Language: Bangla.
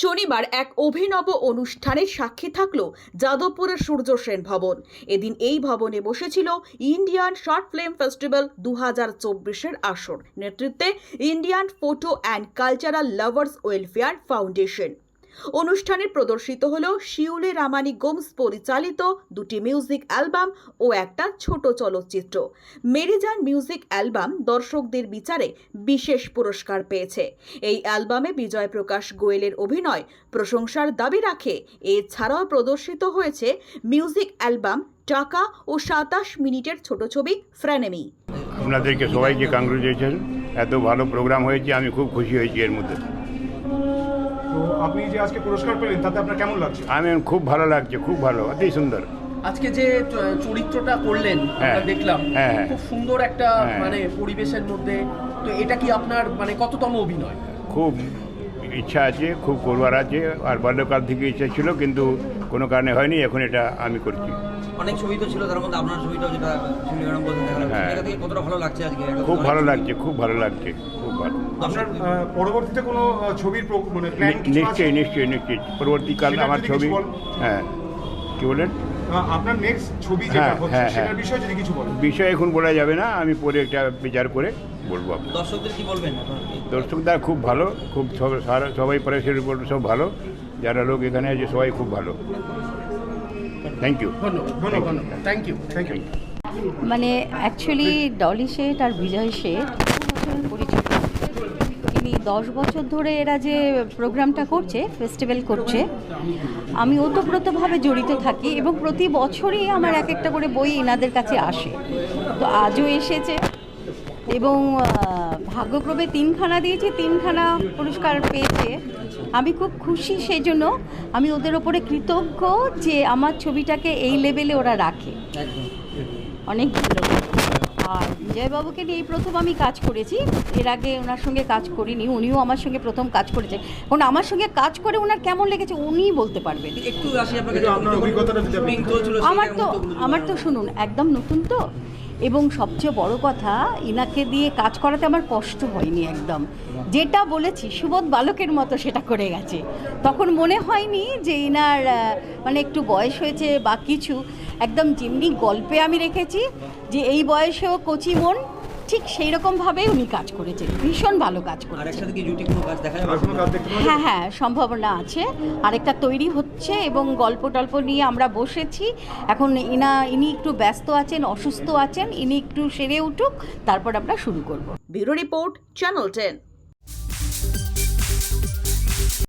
শনিবার এক অভিনব অনুষ্ঠানের সাক্ষী থাকল যাদবপুরের সূর্য সেন ভবন। এদিন এই ভবনে বসেছিল ইন্ডিয়ান শর্ট ফিল্ম ফেস্টিভ্যাল দু হাজার চব্বিশের আসর। নেতৃত্বে Indian photo and cultural lovers welfare foundation. অনুষ্ঠানে প্রদর্শিত হল শিউলি রামানি গোমস পরিচালিত দুটি মিউজিক অ্যালবাম ও একটা ছোট চলচ্চিত্র। মেরিজান মিউজিক অ্যালবাম দর্শকদের বিচারে বিশেষ পুরস্কার পেয়েছে। এই অ্যালবামে বিজয় প্রকাশ গোয়েলের অভিনয় প্রশংসার দাবি রাখে। এছাড়াও প্রদর্শিত হয়েছে মিউজিক অ্যালবাম টাকা ও সাতাশ মিনিটের ছোট ছবি ফ্রেনেমি আপনাদেরকে সবাইকে কংগ্রেচুলেশন এত ভালো প্রোগ্রাম হয়েছে, আমি খুব খুশি হয়েছি এর মধ্যে। তো আপনি যে আজকে পুরস্কার পেলেন তাতে আপনার কেমন লাগছে আমি খুব ভালো লাগছে খুব ভালো অতি সুন্দর আজকে যে চরিত্রটা করলেন আমরা হ্যাঁ, দেখলাম হ্যাঁ, হ্যাঁ। খুব সুন্দর একটা। মানে পরিবেশের মধ্যে তো এটা কি আপনার মানে কততম অভিনয় খুব ইচ্ছা আছে খুব করবার আছে আর বাল্যকাল থেকে ইচ্ছা ছিল কিন্তু কোনো কারণে হয়নি এখন এটা আমি করছি অনেক ছবি তো ছিল তার মধ্যে আপনার ছবিটাও যেটা শিউলি ম্যাডাম বলতে দেখা হ্যাঁ। জায়গা থেকে কতটা ভালো লাগছে আজকে? খুব ভালো লাগছে। খুব ভালো লাগছে খুব ভালো। আপনার আহ, পরবর্তীতে কোনো আহ, ছবির প্র- মানে প্ল্যান নি- নিশ্চয়ই নিশ্চয়ই নিশ্চয়ই। পরবর্তীকাল সেটা আমার যদি ছবি কিছু বল। হ্যাঁ। কি বলেন আপনার নেক্সট ছবি যেটা হ্যাঁ, হচ্ছে হ্যাঁ, সেটার হ্যাঁ। বিষয়ে যদি কিছু বলেন। বিষয় এখন বলা যাবে না আমি পরে একটা বিচার করে বলব আপনাকে। দর্শকদের কি বলবেন আপনার দর্শকরা খুব ভালো খুব সব- সারা- সবাই প্রেসের উপর সব ভালো। যারা লোক এখানে আছে সবাই খুব ভালো। থ্যাংক ইউ ধন্যবাদ ধন্যবাদ থ্যাংক ইউ থ্যাংক ইউ মানে অ্যাকচুয়ালি ডলি শেঠ আর বিজয় শেঠ পরিচিত। তিনি দশ বছর ধরে এরা যে প্রোগ্রামটা করছে ফেস্টিভ্যাল করছে আমি ওতপ্রোতভাবে জড়িত থাকি এবং প্রতি বছরই আমার এক একটা করে বই এনাদের কাছে আসে। তো আজও এসেছে। এবং ভাগ্যক্রমে তিনখানা দিয়েছে তিনখানা পুরস্কার পেয়েছে। আমি খুব খুশি সেই জন্য আমি ওদের ওপরে কৃতজ্ঞ যে আমার ছবিটাকে এই লেভেলে ওরা রাখে। অনেক ধন্যবাদ। আর বিজয়বাবুকে নিয়ে এই প্রথম আমি কাজ করেছি। এর আগে ওনার সঙ্গে কাজ করিনি উনিও আমার সঙ্গে প্রথম কাজ করেছে। এখন আমার সঙ্গে কাজ করে ওনার কেমন লেগেছে উনিই বলতে সেই আমার তো আমার তো শুনুন একদম নতুন তো। এবং সবচেয়ে বড় কথা, ইনাকে দিয়ে কাজ করাতে আমার কষ্ট হয়নি একদম। যেটা বলেছি, সুবোধ বালকের মতো সেটা করে গেছে। তখন মনে হয়নি যে ইনার মানে একটু বয়স হয়েছে বা কিছু। একদম যেমনি গল্পে আমি রেখেছি যে এই বয়সেও কচি মন ঠিক সেই রকমভাবেই উনি কাজ করেছেন ভীষণ ভালো কাজ আর করেছেন হ্যাঁ হ্যাঁ সম্ভাবনা আছে। আরেকটা তৈরি হচ্ছে এবং গল্প টল্প নিয়ে আমরা বসেছি। এখন ইনা ইনি একটু ব্যস্ত আছেন অসুস্থ আছেন ইনি একটু সেরে উঠুক তারপর আমরা শুরু করব। Bureau report channel ten.